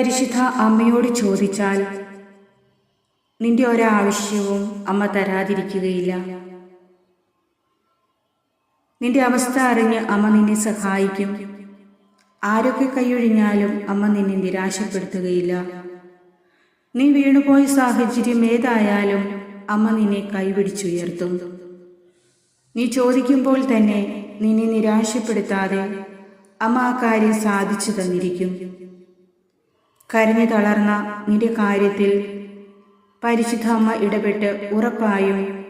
പരിശുദ്ധ അമ്മയോട് ചോദിച്ചാൽ നിന്റെ ഒരാവശ്യവും അമ്മ തരാതിരിക്കുകയില്ല. നിന്റെ അവസ്ഥ അറിഞ്ഞ് അമ്മ നിന്നെ സഹായിക്കും. ആരൊക്കെ കൈയൊഴിഞ്ഞാലും അമ്മ നിന്നെ നിരാശപ്പെടുത്തുകയില്ല. നീ വീണുപോയ സാഹചര്യം ഏതായാലും അമ്മ നിന്നെ കൈപിടിച്ചുയർത്തും. നീ ചോദിക്കുമ്പോൾ തന്നെ നിന്നെ നിരാശപ്പെടുത്താതെ അമ്മ ആ കാര്യം സാധിച്ചു തന്നിരിക്കും. കരഞ്ഞു തളർന്ന നിന്റെ കാര്യത്തിൽ പരിശുദ്ധ അമ്മ ഇടപെട്ട് ഉറപ്പായും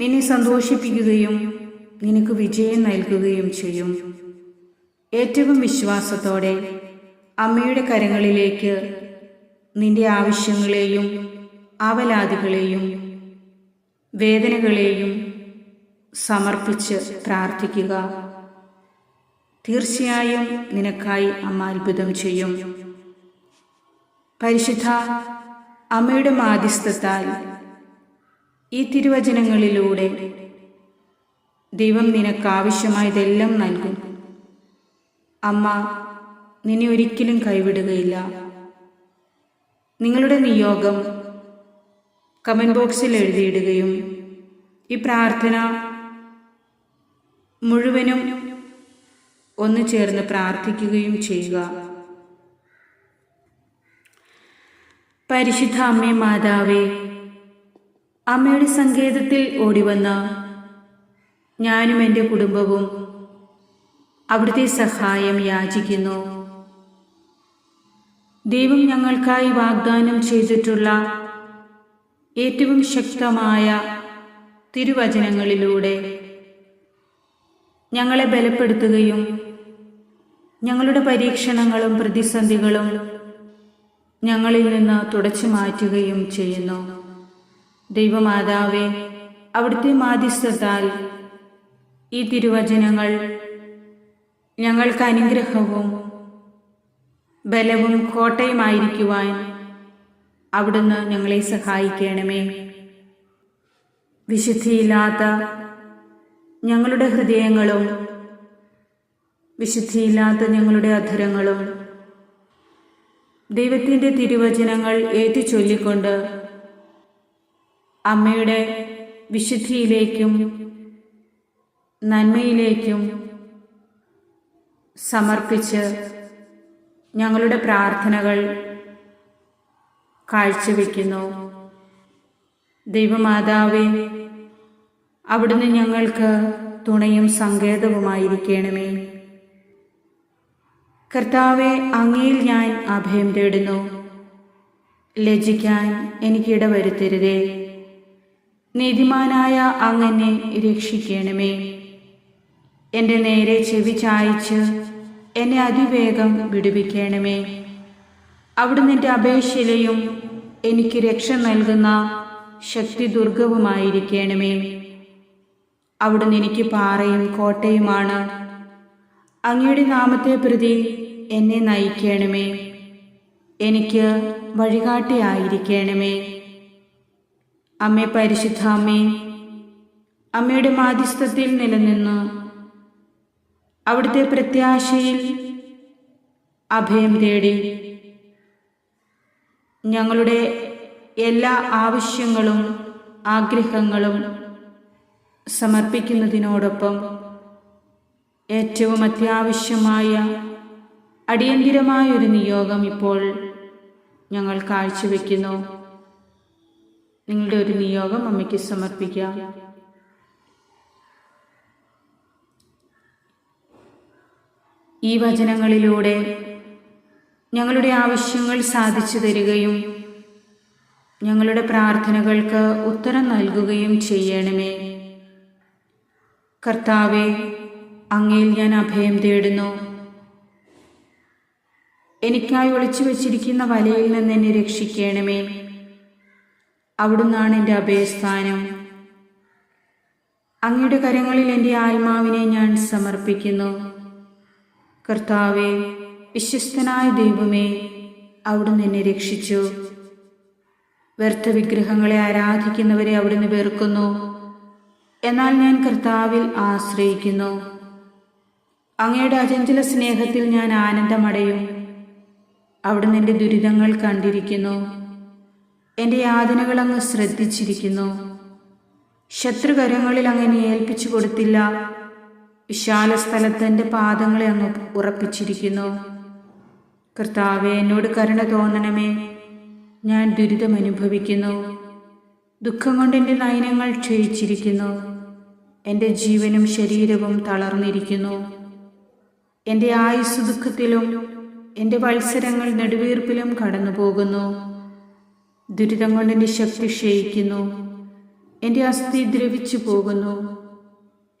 നിന്നെ സന്തോഷിപ്പിക്കുകയും നിനക്ക് വിജയം നൽകുകയും ചെയ്യും. ഏറ്റവും വിശ്വാസത്തോടെ അമ്മയുടെ കരങ്ങളിലേക്ക് നിന്റെ ആവശ്യങ്ങളെയും അവലാദികളെയും വേദനകളെയും സമർപ്പിച്ച് പ്രാർത്ഥിക്കുക. തീർച്ചയായും നിനക്കായി അമ്മ അത്ഭുതം ചെയ്യും. പരിശുദ്ധ അമ്മയുടെ മാധ്യസ്ഥത്താൽ ഈ തിരുവചനങ്ങളിലൂടെ ദൈവം നിനക്ക് ആവശ്യമായതെല്ലാം നൽകും. അമ്മ നിന്നെ ഒരിക്കലും കൈവിടുകയില്ല. നിങ്ങളുടെ നിയോഗം കമന്റ് ബോക്സിൽ എഴുതിയിടുകയും ഈ പ്രാർത്ഥന മുഴുവനും ഒന്നു ചേർന്ന് പ്രാർത്ഥിക്കുകയും ചെയ്യുക. പരിശുദ്ധ അമ്മേ മാതാവേ അമ്മയുടെ സങ്കേതത്തിൽ ഓടിവന്ന ഞാനും എന്റെ കുടുംബവും അവിടുത്തെ സഹായം യാചിക്കുന്നു. ദൈവം ഞങ്ങൾക്കായി വാഗ്ദാനം ചെയ്തിട്ടുള്ള ഏറ്റവും ശക്തമായ തിരുവചനങ്ങളിലൂടെ ഞങ്ങളെ ബലപ്പെടുത്തുകയും ഞങ്ങളുടെ പരീക്ഷണങ്ങളും പ്രതിസന്ധികളും ഞങ്ങളിൽ നിന്ന് തുടച്ചു മാറ്റുകയും ചെയ്യുന്നു. ദൈവമാതാവെ അവിടുത്തെ മാധ്യസ്ഥത്താൽ ഈ തിരുവചനങ്ങൾ ഞങ്ങൾക്ക് അനുഗ്രഹവും ബലവും കോട്ടയുമായിരിക്കുവാൻ അവിടുന്ന് ഞങ്ങളെ സഹായിക്കണമേ. വിശുദ്ധിയില്ലാത്ത ഞങ്ങളുടെ ഹൃദയങ്ങളും വിശുദ്ധിയില്ലാത്ത ഞങ്ങളുടെ അധരങ്ങളും ദൈവത്തിന്റെ തിരുവചനങ്ങൾ ഏറ്റുചൊല്ലിക്കൊണ്ട് അമ്മയുടെ വിശുദ്ധിയിലേക്കും നന്മയിലേക്കും സമർപ്പിച്ച് ഞങ്ങളുടെ പ്രാർത്ഥനകൾ കാഴ്ചവെക്കുന്നു. ദൈവമാതാവേ അവിടുന്ന് ഞങ്ങൾക്ക് തുണയും സങ്കേതവുമായിരിക്കണമേ. കർത്താവെ അങ്ങയിൽ ഞാൻ അഭയം തേടുന്നു. ലജ്ജിക്കാൻ എനിക്കിട വരുത്തരുതേ നീതിമാനായ അങ്ങനെ രക്ഷിക്കണമേ. എന്റെ നേരെ ചെവി ചായച്ച് എന്നെ അതിവേഗം വിടുവിക്കണമേ. അവിടുന്ന് എന്റെ അപേക്ഷയിലെയും എനിക്ക് രക്ഷ നൽകുന്ന ശക്തി ദുർഗവുമായിരിക്കണമേ അവിടുന്ന് എനിക്ക് പാറയും കോട്ടയുമാണ്. അങ്ങയുടെ നാമത്തെ പ്രതി എന്നെ നയിക്കണമേ. എനിക്ക് വഴികാട്ടിയായിരിക്കണമേ. അമ്മേ പരിശുദ്ധ അമ്മേ അമ്മയുടെ മാധ്യസ്ഥത്തിൽ നിലനിന്ന് അവിടുത്തെ പ്രത്യാശയിൽ അഭയം തേടി ഞങ്ങളുടെ എല്ലാ ആവശ്യങ്ങളും ആഗ്രഹങ്ങളും സമർപ്പിക്കുന്നതിനോടൊപ്പം ഏറ്റവും അത്യാവശ്യമായ അടിയന്തിരമായൊരു നിയോഗം ഇപ്പോൾ ഞങ്ങൾ കാഴ്ചവെക്കുന്നു. നിങ്ങളുടെ ഒരു നിയോഗം അമ്മയ്ക്ക് സമർപ്പിക്കാം. ഈ വചനങ്ങളിലൂടെ ഞങ്ങളുടെ ആവശ്യങ്ങൾ സാധിച്ചു തരികയും ഞങ്ങളുടെ പ്രാർത്ഥനകൾക്ക് ഉത്തരം നൽകുകയും ചെയ്യണമേ. കർത്താവെ അങ്ങയിൽ ഞാൻ അഭയം തേടുന്നു. എനിക്കായി ഒളിച്ചു വച്ചിരിക്കുന്ന വലയിൽ നിന്ന് എന്നെ രക്ഷിക്കണമേ. അവിടുന്നാണ് എന്റെ അഭയസ്ഥാനം. അങ്ങയുടെ കരങ്ങളിൽ എന്റെ ആത്മാവിനെ ഞാൻ സമർപ്പിക്കുന്നു. കർത്താവെ വിശ്വസ്തനായ ദൈവമേ അവിടുന്ന് എന്നെ രക്ഷിച്ചു. വ്യർത്ഥ വിഗ്രഹങ്ങളെ ആരാധിക്കുന്നവരെ അവിടുന്ന് വെറുക്കുന്നു. എന്നാൽ ഞാൻ കർത്താവിൽ ആശ്രയിക്കുന്നു. അങ്ങയുടെ അചഞ്ചല സ്നേഹത്തിൽ ഞാൻ ആനന്ദമടയും. അവിടുന്ന് എന്റെ ദുരിതങ്ങൾ കണ്ടിരിക്കുന്നു. എന്റെ യാതനകൾ അങ്ങ് ശ്രദ്ധിച്ചിരിക്കുന്നു. ശത്രുകരങ്ങളിൽ അങ്ങനെ ഏൽപ്പിച്ചു കൊടുത്തില്ല. വിശാല സ്ഥലത്ത് എന്റെ പാദങ്ങളെ അങ്ങ് ഉറപ്പിച്ചിരിക്കുന്നു. കർത്താവെ എന്നോട് കരുണ തോന്നണമേ. ഞാൻ ദുരിതം അനുഭവിക്കുന്നു. ദുഃഖം കൊണ്ട് എന്റെ നയനങ്ങൾ ക്ഷയിച്ചിരിക്കുന്നു. എന്റെ ജീവനും ശരീരവും തളർന്നിരിക്കുന്നു. എന്റെ ആയുസ് ദുഃഖത്തിലും എന്റെ മത്സരങ്ങൾ നെടുവീർപ്പിലും കടന്നു പോകുന്നു ദുരിതം എന്റെ ശക്തി ക്ഷയിക്കുന്നു. എന്റെ അസ്ഥി ദ്രവിച്ചു പോകുന്നു.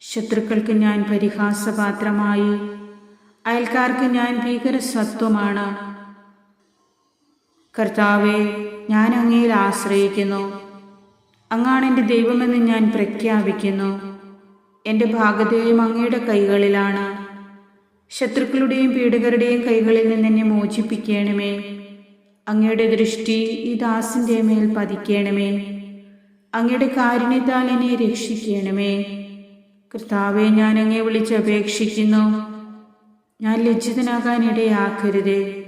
ശത്രുക്കൾക്ക് ഞാൻ പരിഹാസപാത്രമായി. അയൽക്കാർക്ക് ഞാൻ ഭീകര സത്വമാണ് കർത്താവെ ഞാൻ അങ്ങയിൽ ആശ്രയിക്കുന്നു. അങ്ങാണ് എന്റെ ദൈവമെന്ന് ഞാൻ പ്രഖ്യാപിക്കുന്നു. എന്റെ ഭാഗതയും അങ്ങയുടെ കൈകളിലാണ്. ശത്രുക്കളുടെയും പീഡകരുടെയും കൈകളിൽ നിന്ന് എന്നെ മോചിപ്പിക്കണമേ. അങ്ങയുടെ ദൃഷ്ടി ഈ ദാസിന്റെ മേൽ പതിക്കണമേ. അങ്ങയുടെ കാരുണ്യത്താൽ എന്നെ രക്ഷിക്കണമേ. കർത്താവെ ഞാൻ അങ്ങേ വിളിച്ച് അപേക്ഷിക്കുന്നു. ഞാൻ ലജ്ജിതനാകാൻ ഇടയാക്കരുത്.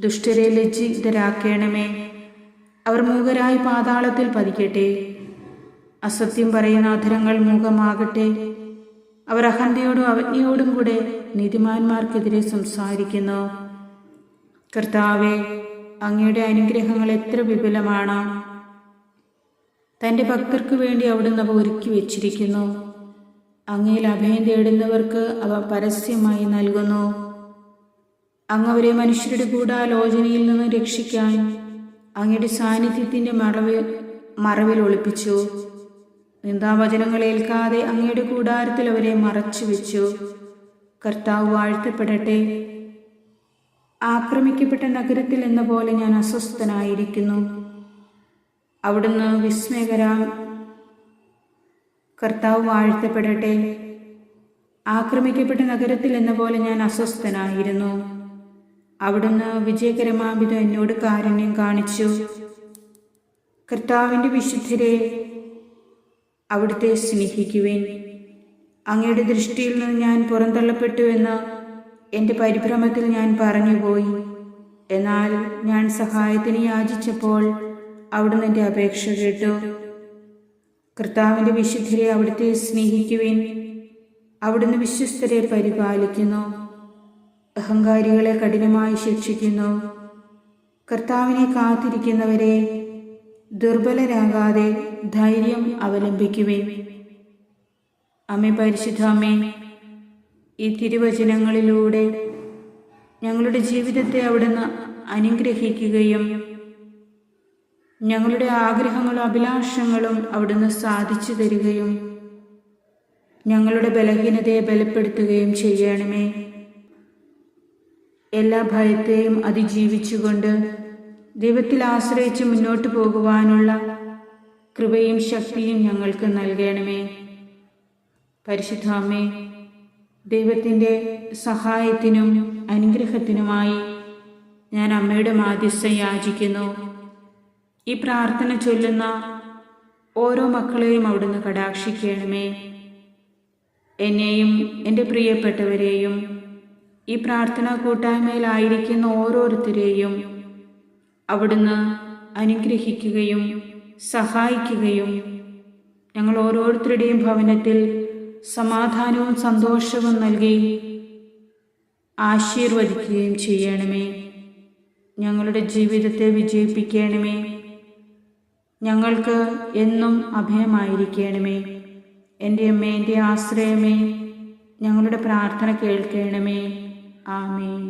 ദുഷ്ടരെ ലജ്ജിതരാക്കണമേ. അവർ മൂകരായി പാതാളത്തിൽ പതിക്കട്ടെ. അസത്യം പറയുന്ന അധരങ്ങൾ മൂകമാകട്ടെ. അവർ അഹന്തയോടും അവജ്ഞയോടും കൂടെ നീതിമാന്മാർക്കെതിരെ സംസാരിക്കുന്നു. കർത്താവെ അങ്ങയുടെ അനുഗ്രഹങ്ങൾ എത്ര വിപുലമാണ്. തന്റെ ഭക്തർക്ക് വേണ്ടി അവിടുന്ന് അവ ഒരുക്കി വെച്ചിരിക്കുന്നു. അങ്ങയിൽ അഭയം തേടുന്നവർക്ക് അവ പരസ്യമായി നൽകുന്നു. അങ്ങവരെ മനുഷ്യരുടെ ഗൂഢാലോചനയിൽ നിന്ന് രക്ഷിക്കാൻ അങ്ങയുടെ സാന്നിധ്യത്തിന്റെ മറവിൽ മറവിൽ ഒളിപ്പിച്ചു. നിന്ദാവചനങ്ങൾ ഏൽക്കാതെ അങ്ങയുടെ കൂടാരത്തിൽ അവരെ മറച്ചു വെച്ചു. കർത്താവ് വാഴ്ത്തപ്പെടട്ടെ. ആക്രമിക്കപ്പെട്ട നഗരത്തിൽ എന്ന പോലെ ഞാൻ അസ്വസ്ഥനായിരിക്കുന്നു. അവിടുന്ന് വിസ്മയകരാം. കർത്താവ് വാഴ്ത്തപ്പെടട്ടെ. ആക്രമിക്കപ്പെട്ട നഗരത്തിൽ എന്ന പോലെ ഞാൻ അസ്വസ്ഥനായിരുന്നു. അവിടുന്ന് വിജയകരമാവിധം എന്നോട് കാരുണ്യം കാണിച്ചു. കർത്താവിന്റെ വിശുദ്ധരെ അവിടുത്തെ സ്നേഹിക്കുവേൻ. അങ്ങയുടെ ദൃഷ്ടിയിൽ നിന്ന് ഞാൻ പുറന്തള്ളപ്പെട്ടുവെന്ന് എന്റെ പരിഭ്രമത്തിൽ ഞാൻ പറഞ്ഞുപോയി. എന്നാൽ ഞാൻ സഹായത്തിന് യാചിച്ചപ്പോൾ അവിടുന്ന് എന്റെ അപേക്ഷ കേട്ടു. കർത്താവിന്റെ വിശുദ്ധരെ അവിടുത്തെ സ്നേഹിക്കുവേൻ. അവിടുന്ന് വിശ്വസ്തരെ പരിപാലിക്കുന്നു. അഹങ്കാരികളെ കഠിനമായി ശിക്ഷിക്കുന്നു. കർത്താവിനെ കാത്തിരിക്കുന്നവരെ ദുർബലരാകാതെ ധൈര്യം അവലംബിക്കുവേ അമ്മ പരിശുദ്ധാമ്മേ ഈ തിരുവചനങ്ങളിലൂടെ ഞങ്ങളുടെ ജീവിതത്തെ അവിടുന്ന് അനുഗ്രഹിക്കുകയും ഞങ്ങളുടെ ആഗ്രഹങ്ങളും അഭിലാഷങ്ങളും അവിടുന്ന് സാധിച്ചു തരികയും ഞങ്ങളുടെ ബലഹീനതയെ ബലപ്പെടുത്തുകയും ചെയ്യണമേ. എല്ലാ ഭയത്തെയും അതിജീവിച്ചുകൊണ്ട് ദൈവത്തിൽ ആശ്രയിച്ച് മുന്നോട്ട് പോകുവാനുള്ള കൃപയും ശക്തിയും ഞങ്ങൾക്ക് നൽകണമേ. പരിശുദ്ധാമ്മേ ദൈവത്തിന്റെ സഹായത്തിനും അനുഗ്രഹത്തിനുമായി ഞാൻ അമ്മയുടെ മാധ്യസ്ഥം യാചിക്കുന്നു. ഈ പ്രാർത്ഥന ചൊല്ലുന്ന ഓരോ മക്കളെയും അവിടുന്ന് കടാക്ഷിക്കണമേ. എന്നെയും എന്റെ പ്രിയപ്പെട്ടവരെയും ഈ പ്രാർത്ഥനാ കൂട്ടായ്മയിലായിരിക്കുന്ന ഓരോരുത്തരെയും അവിടുന്ന് അനുഗ്രഹിക്കുകയും സഹായിക്കുകയും ഞങ്ങൾ ഓരോരുത്തരുടെയും ഭവനത്തിൽ സമാധാനവും സന്തോഷവും നൽകി ആശീർവദിക്കുകയും ചെയ്യണമേ. ഞങ്ങളുടെ ജീവിതത്തെ വിജയിപ്പിക്കണമേ. ഞങ്ങൾക്ക് എന്നും അഭയമായിരിക്കണമേ. എന്റെ അമ്മ എന്റെ ആശ്രയമേ. ഞങ്ങളുടെ പ്രാർത്ഥന കേൾക്കണമേ. ആമേ